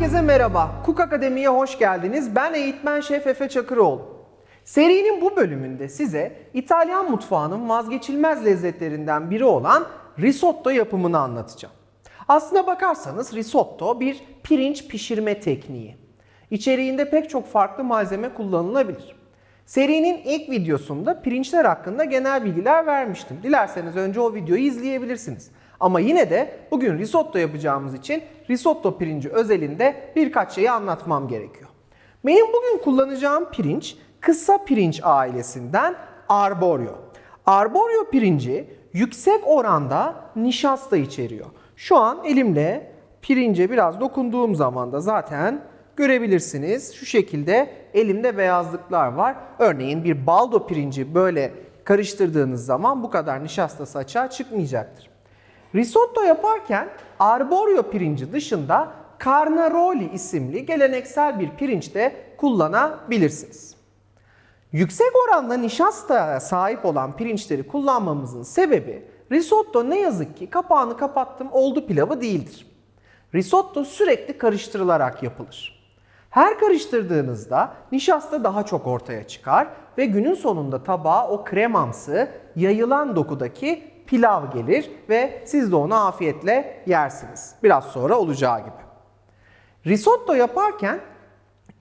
Herkese merhaba. Cook Akademi'ye hoş geldiniz. Ben eğitmen şef Efe Çakıroğlu. Serinin bu bölümünde size İtalyan mutfağının vazgeçilmez lezzetlerinden biri olan risotto yapımını anlatacağım. Aslına bakarsanız risotto bir pirinç pişirme tekniği. İçeriğinde pek çok farklı malzeme kullanılabilir. Serinin ilk videosunda pirinçler hakkında genel bilgiler vermiştim. Dilerseniz önce o videoyu izleyebilirsiniz. Ama yine de bugün risotto yapacağımız için risotto pirinci özelinde birkaç şeyi anlatmam gerekiyor. Benim bugün kullanacağım pirinç kısa pirinç ailesinden arborio. Arborio pirinci yüksek oranda nişasta içeriyor. Şu an elimle pirince biraz dokunduğum zaman da zaten görebilirsiniz. Şu şekilde elimde beyazlıklar var. Örneğin bir baldo pirinci böyle karıştırdığınız zaman bu kadar nişastası açığa çıkmayacaktır. Risotto yaparken arborio pirinci dışında carnaroli isimli geleneksel bir pirinç de kullanabilirsiniz. Yüksek oranda nişasta sahip olan pirinçleri kullanmamızın sebebi risotto ne yazık ki kapağını kapattım oldu pilavı değildir. Risotto sürekli karıştırılarak yapılır. Her karıştırdığınızda nişasta daha çok ortaya çıkar ve günün sonunda tabağa o kremamsı, yayılan dokudaki pilav gelir ve siz de onu afiyetle yersiniz. Biraz sonra olacağı gibi. Risotto yaparken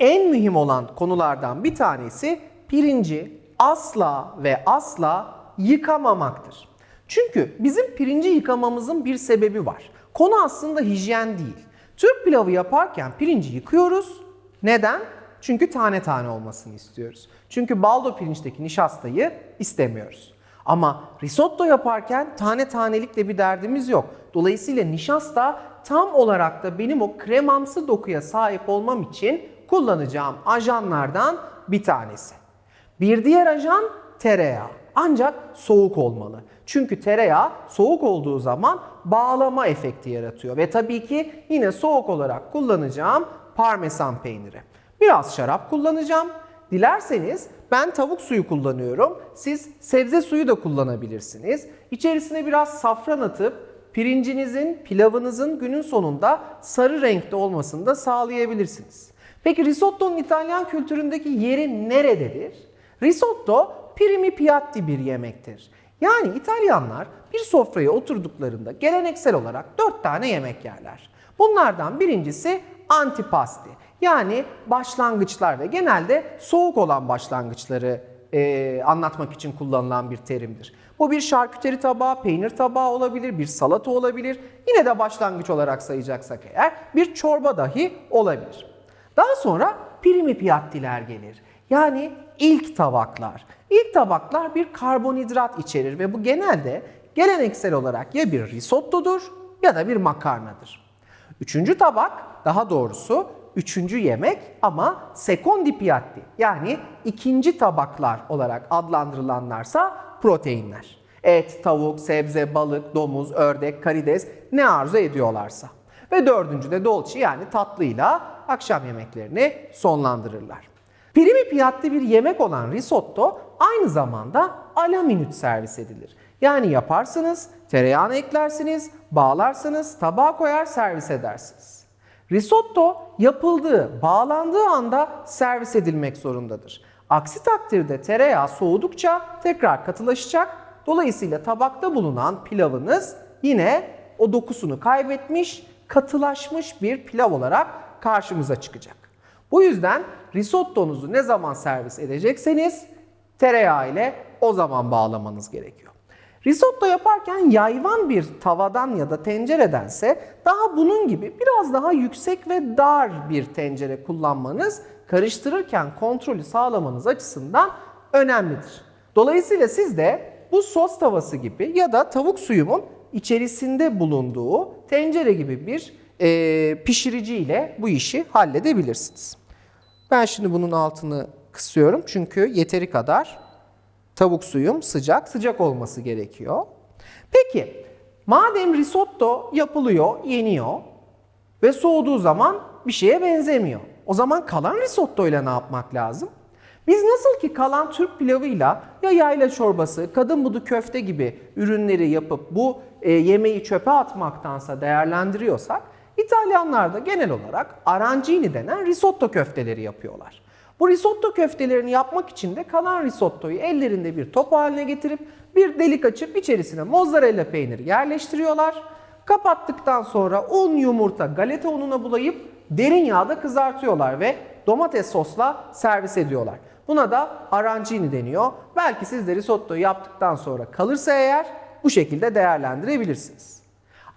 en mühim olan konulardan bir tanesi pirinci asla ve asla yıkamamaktır. Çünkü bizim pirinci yıkamamızın bir sebebi var. Konu aslında hijyen değil. Türk pilavı yaparken pirinci yıkıyoruz. Neden? Çünkü tane tane olmasını istiyoruz. Çünkü baldo pirinçteki nişastayı istemiyoruz. Ama risotto yaparken tane tanelikle bir derdimiz yok. Dolayısıyla nişasta tam olarak da benim o kremamsı dokuya sahip olmam için kullanacağım ajanlardan bir tanesi. Bir diğer ajan tereyağı. Ancak soğuk olmalı. Çünkü tereyağı soğuk olduğu zaman bağlama efekti yaratıyor. Ve tabii ki yine soğuk olarak kullanacağım parmesan peyniri. Biraz şarap kullanacağım. Dilerseniz ben tavuk suyu kullanıyorum. Siz sebze suyu da kullanabilirsiniz. İçerisine biraz safran atıp pirincinizin, pilavınızın günün sonunda sarı renkte olmasını da sağlayabilirsiniz. Peki risotto'nun İtalyan kültüründeki yeri nerededir? Risotto primi piatti bir yemektir. Yani İtalyanlar bir sofraya oturduklarında geleneksel olarak 4 tane yemek yerler. Bunlardan birincisi antipasti. Yani başlangıçlar ve genelde soğuk olan başlangıçları e, anlatmak için kullanılan bir terimdir. Bu bir şarküteri tabağı, peynir tabağı olabilir, bir salata olabilir. Yine de başlangıç olarak sayacaksak eğer bir çorba dahi olabilir. Daha sonra primi piattiler gelir. Yani ilk tabaklar. İlk tabaklar bir karbonhidrat içerir ve bu genelde geleneksel olarak ya bir risottodur ya da bir makarnadır. Üçüncü tabak daha doğrusu üçüncü yemek ama secondi piatti yani ikinci tabaklar olarak adlandırılanlarsa proteinler. Et, tavuk, sebze, balık, domuz, ördek, karides ne arzu ediyorlarsa. Ve dördüncü de dolce yani tatlıyla akşam yemeklerini sonlandırırlar. Primi piatti bir yemek olan risotto aynı zamanda ala minut servis edilir. Yani yaparsınız, tereyağını eklersiniz, bağlarsınız, tabağa koyar servis edersiniz. Risotto yapıldığı, bağlandığı anda servis edilmek zorundadır. Aksi takdirde tereyağı soğudukça tekrar katılaşacak. Dolayısıyla tabakta bulunan pilavınız yine o dokusunu kaybetmiş, katılaşmış bir pilav olarak karşımıza çıkacak. Bu yüzden risottonuzu ne zaman servis edecekseniz tereyağı ile o zaman bağlamanız gerekiyor. Risotto yaparken yayvan bir tavadan ya da tenceredense daha bunun gibi biraz daha yüksek ve dar bir tencere kullanmanız karıştırırken kontrolü sağlamanız açısından önemlidir. Dolayısıyla siz de bu sos tavası gibi ya da tavuk suyumun içerisinde bulunduğu tencere gibi bir e, pişirici ile bu işi halledebilirsiniz. Ben şimdi bunun altını kısıyorum çünkü yeteri kadar tavuk suyum sıcak, sıcak olması gerekiyor. Peki, madem risotto yapılıyor, yeniyor ve soğuduğu zaman bir şeye benzemiyor. O zaman kalan risotto ile ne yapmak lazım? Biz nasıl ki kalan Türk pilavıyla ya yayla çorbası, kadın budu köfte gibi ürünleri yapıp bu e, yemeği çöpe atmaktansa değerlendiriyorsak, İtalyanlar da genel olarak arancini denen risotto köfteleri yapıyorlar. Bu risotto köftelerini yapmak için de kalan risottoyu ellerinde bir top haline getirip bir delik açıp içerisine mozzarella peyniri yerleştiriyorlar. Kapattıktan sonra un, yumurta, galeta ununa bulayıp derin yağda kızartıyorlar ve domates sosla servis ediyorlar. Buna da arancini deniyor. Belki siz de risottoyu yaptıktan sonra kalırsa eğer bu şekilde değerlendirebilirsiniz.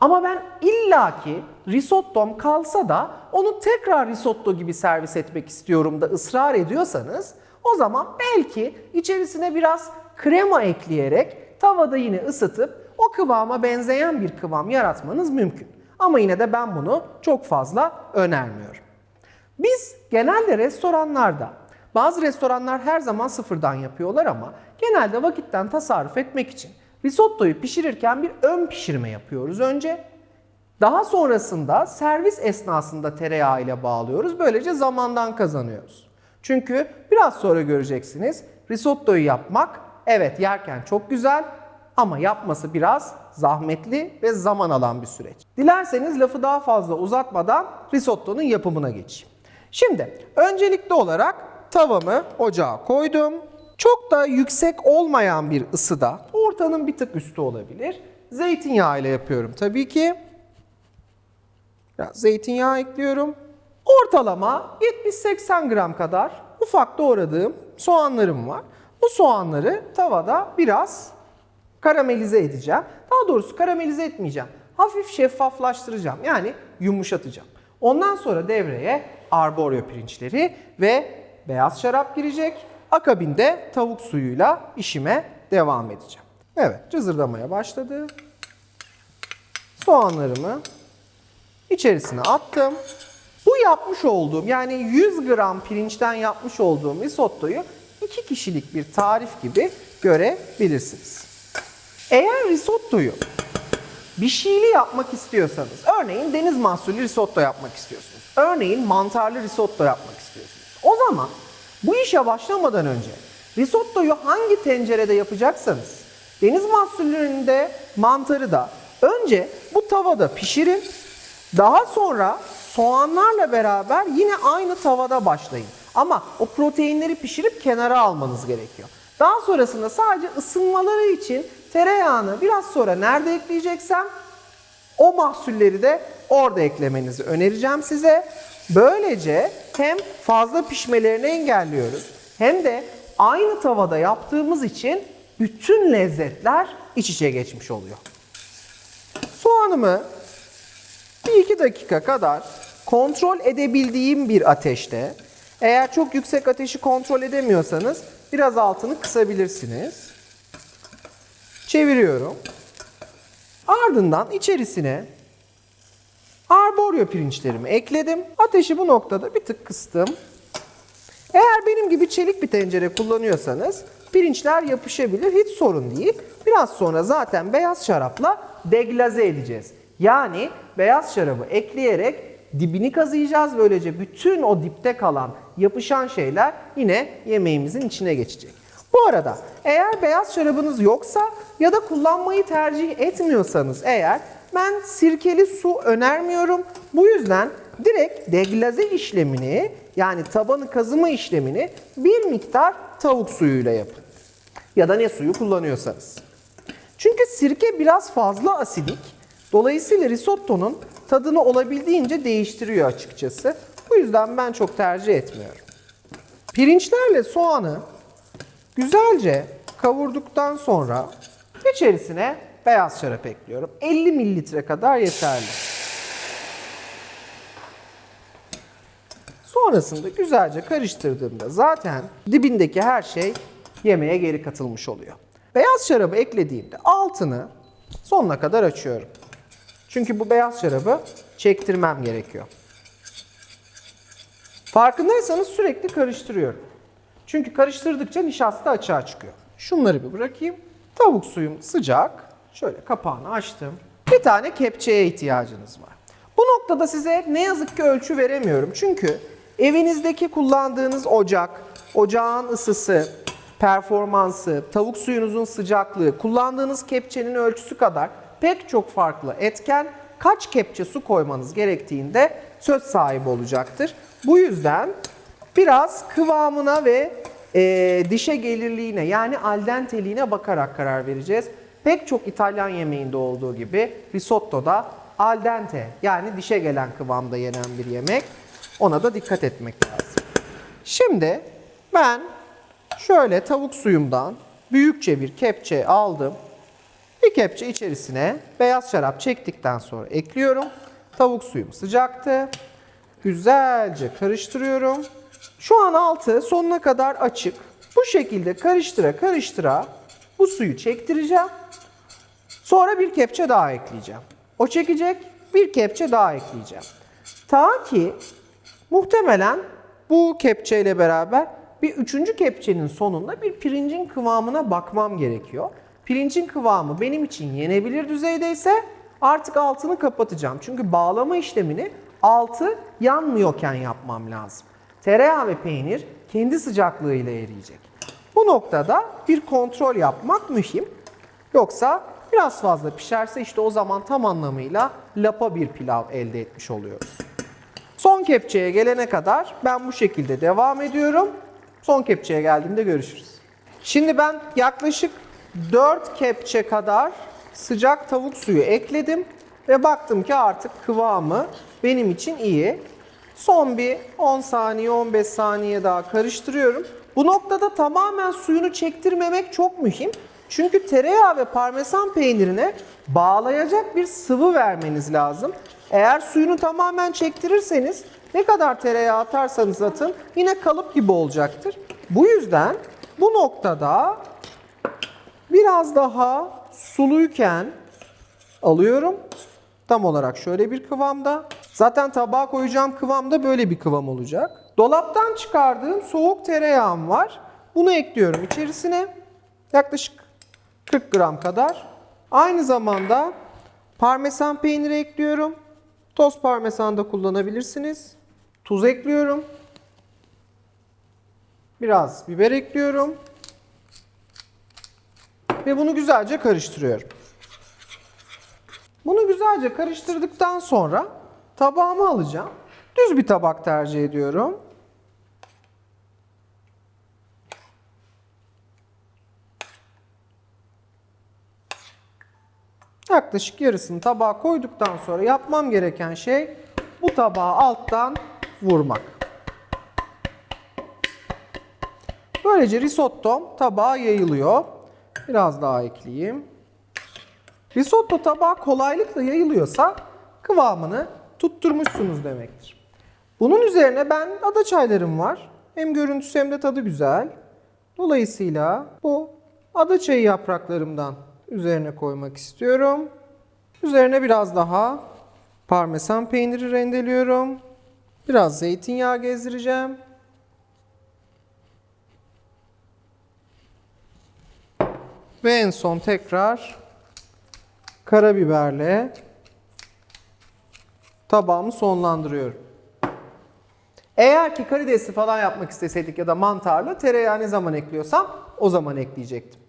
Ama ben illaki risottom kalsa da onu tekrar risotto gibi servis etmek istiyorum da ısrar ediyorsanız o zaman belki içerisine biraz krema ekleyerek tavada yine ısıtıp o kıvama benzeyen bir kıvam yaratmanız mümkün. Ama yine de ben bunu çok fazla önermiyorum. Biz genelde restoranlarda, bazı restoranlar her zaman sıfırdan yapıyorlar ama genelde vakitten tasarruf etmek için risottoyu pişirirken bir ön pişirme yapıyoruz önce. Daha sonrasında servis esnasında tereyağı ile bağlıyoruz. Böylece zamandan kazanıyoruz. Çünkü biraz sonra göreceksiniz risottoyu yapmak evet yerken çok güzel ama yapması biraz zahmetli ve zaman alan bir süreç. Dilerseniz lafı daha fazla uzatmadan risottonun yapımına geçeyim. Şimdi öncelikli olarak tavamı ocağa koydum. Çok da yüksek olmayan bir ısıda, ortanın bir tık üstü olabilir. Zeytinyağı ile yapıyorum tabii ki. Biraz zeytinyağı ekliyorum. Ortalama 70-80 gram kadar ufak doğradığım soğanlarım var. Bu soğanları tavada biraz karamelize edeceğim. Daha doğrusu karamelize etmeyeceğim. Hafif şeffaflaştıracağım. Yani yumuşatacağım. Ondan sonra devreye arborio pirinçleri ve beyaz şarap girecek. Akabinde tavuk suyuyla işime devam edeceğim. Evet cızırdamaya başladı. Soğanlarımı içerisine attım. Bu yapmış olduğum yani 100 gram pirinçten yapmış olduğum risottoyu 2 kişilik bir tarif gibi görebilirsiniz. Eğer risottoyu bir şeyli yapmak istiyorsanız, örneğin deniz mahsulü risotto yapmak istiyorsunuz. Örneğin mantarlı risotto yapmak istiyorsunuz. O zaman bu işe başlamadan önce risottoyu hangi tencerede yapacaksanız, deniz mahsulünde mantarı da önce bu tavada pişirin. Daha sonra soğanlarla beraber yine aynı tavada başlayın. Ama o proteinleri pişirip kenara almanız gerekiyor. Daha sonrasında sadece ısınmaları için tereyağını biraz sonra nerede ekleyeceksem o mahsulleri de orada eklemenizi önereceğim size. Böylece hem fazla pişmelerini engelliyoruz hem de aynı tavada yaptığımız için bütün lezzetler iç içe geçmiş oluyor. Soğanımı bir iki dakika kadar kontrol edebildiğim bir ateşte, eğer çok yüksek ateşi kontrol edemiyorsanız biraz altını kısabilirsiniz. Çeviriyorum. Ardından içerisine arborio pirinçlerimi ekledim. Ateşi bu noktada bir tık kıstım. Eğer benim gibi çelik bir tencere kullanıyorsanız pirinçler yapışabilir hiç sorun değil. Biraz sonra zaten beyaz şarapla deglaze edeceğiz. Yani beyaz şarabı ekleyerek dibini kazıyacağız. Böylece bütün o dipte kalan yapışan şeyler yine yemeğimizin içine geçecek. Bu arada eğer beyaz şarabınız yoksa ya da kullanmayı tercih etmiyorsanız eğer ben sirkeli su önermiyorum. Bu yüzden direkt deglaze işlemini yani tabanı kazıma işlemini bir miktar tavuk suyuyla yapın. Ya da ne suyu kullanıyorsanız. Çünkü sirke biraz fazla asidik. Dolayısıyla risottonun tadını olabildiğince değiştiriyor açıkçası. Bu yüzden ben çok tercih etmiyorum. Pirinçlerle soğanı güzelce kavurduktan sonra içerisine beyaz şarap ekliyorum. 50 mililitre kadar yeterli. Sonrasında güzelce karıştırdığımda zaten dibindeki her şey yemeğe geri katılmış oluyor. Beyaz şarabı eklediğimde altını sonuna kadar açıyorum. Çünkü bu beyaz şarabı çektirmem gerekiyor. Farkındaysanız sürekli karıştırıyorum. Çünkü karıştırdıkça nişasta açığa çıkıyor. Şunları bir bırakayım. Tavuk suyum sıcak. Şöyle kapağını açtım. Bir tane kepçeye ihtiyacınız var. Bu noktada size ne yazık ki ölçü veremiyorum. Çünkü evinizdeki kullandığınız ocak, ocağın ısısı, performansı, tavuk suyunuzun sıcaklığı, kullandığınız kepçenin ölçüsü kadar pek çok farklı etken kaç kepçe su koymanız gerektiğinde söz sahibi olacaktır. Bu yüzden biraz kıvamına ve e, dişe gelirliğine yani al denteliğine bakarak karar vereceğiz. Pek çok İtalyan yemeğinde olduğu gibi risotto da al dente yani dişe gelen kıvamda yenen bir yemek. Ona da dikkat etmek lazım. Şimdi ben şöyle tavuk suyumdan büyükçe bir kepçe aldım. Bir kepçe içerisine beyaz şarap çektikten sonra ekliyorum. Tavuk suyum sıcaktı. Güzelce karıştırıyorum. Şu an altı sonuna kadar açık. Bu şekilde karıştıra karıştıra bu suyu çektireceğim. Sonra bir kepçe daha ekleyeceğim. O çekecek, bir kepçe daha ekleyeceğim. Ta ki muhtemelen bu kepçeyle beraber bir üçüncü kepçenin sonunda bir pirincin kıvamına bakmam gerekiyor. Pirincin kıvamı benim için yenebilir düzeydeyse artık altını kapatacağım. Çünkü bağlama işlemini altı yanmıyorken yapmam lazım. Tereyağı ve peynir kendi sıcaklığıyla eriyecek. Bu noktada bir kontrol yapmak mühim. Yoksa biraz fazla pişerse işte o zaman tam anlamıyla lapa bir pilav elde etmiş oluyoruz. Son kepçeye gelene kadar ben bu şekilde devam ediyorum. Son kepçeye geldiğimde görüşürüz. Şimdi ben yaklaşık 4 kepçe kadar sıcak tavuk suyu ekledim ve baktım ki artık kıvamı benim için iyi. Son bir 10 saniye 15 saniye daha karıştırıyorum. Bu noktada tamamen suyunu çektirmemek çok mühim. Çünkü tereyağı ve parmesan peynirine bağlayacak bir sıvı vermeniz lazım. Eğer suyunu tamamen çektirirseniz ne kadar tereyağı atarsanız atın yine kalıp gibi olacaktır. Bu yüzden bu noktada biraz daha suluyken alıyorum. Tam olarak şöyle bir kıvamda. Zaten tabağa koyacağım kıvam da böyle bir kıvam olacak. Dolaptan çıkardığım soğuk tereyağım var. Bunu ekliyorum içerisine. Yaklaşık 40 gram kadar. Aynı zamanda parmesan peyniri ekliyorum. Toz parmesan da kullanabilirsiniz. Tuz ekliyorum. Biraz biber ekliyorum. Ve bunu güzelce karıştırıyorum. Bunu güzelce karıştırdıktan sonra tabağıma alacağım. Düz bir tabak tercih ediyorum. Yaklaşık yarısını tabağa koyduktan sonra yapmam gereken şey bu tabağı alttan vurmak. Böylece risotto tabağa yayılıyor. Biraz daha ekleyeyim. Risotto tabağa kolaylıkla yayılıyorsa kıvamını tutturmuşsunuz demektir. Bunun üzerine ben ada çaylarım var. Hem görüntüsü hem de tadı güzel. Dolayısıyla bu ada çayı yapraklarımdan üzerine koymak istiyorum. Üzerine biraz daha parmesan peyniri rendeliyorum. Biraz zeytinyağı gezdireceğim. Ve en son tekrar karabiberle tabağımı sonlandırıyorum. Eğer ki karidesli falan yapmak isteseydik ya da mantarlı tereyağı ne zaman ekliyorsam o zaman ekleyecektim.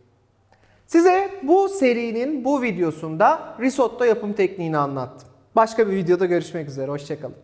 Size bu serinin bu videosunda risotto yapım tekniğini anlattım. Başka bir videoda görüşmek üzere. Hoşçakalın.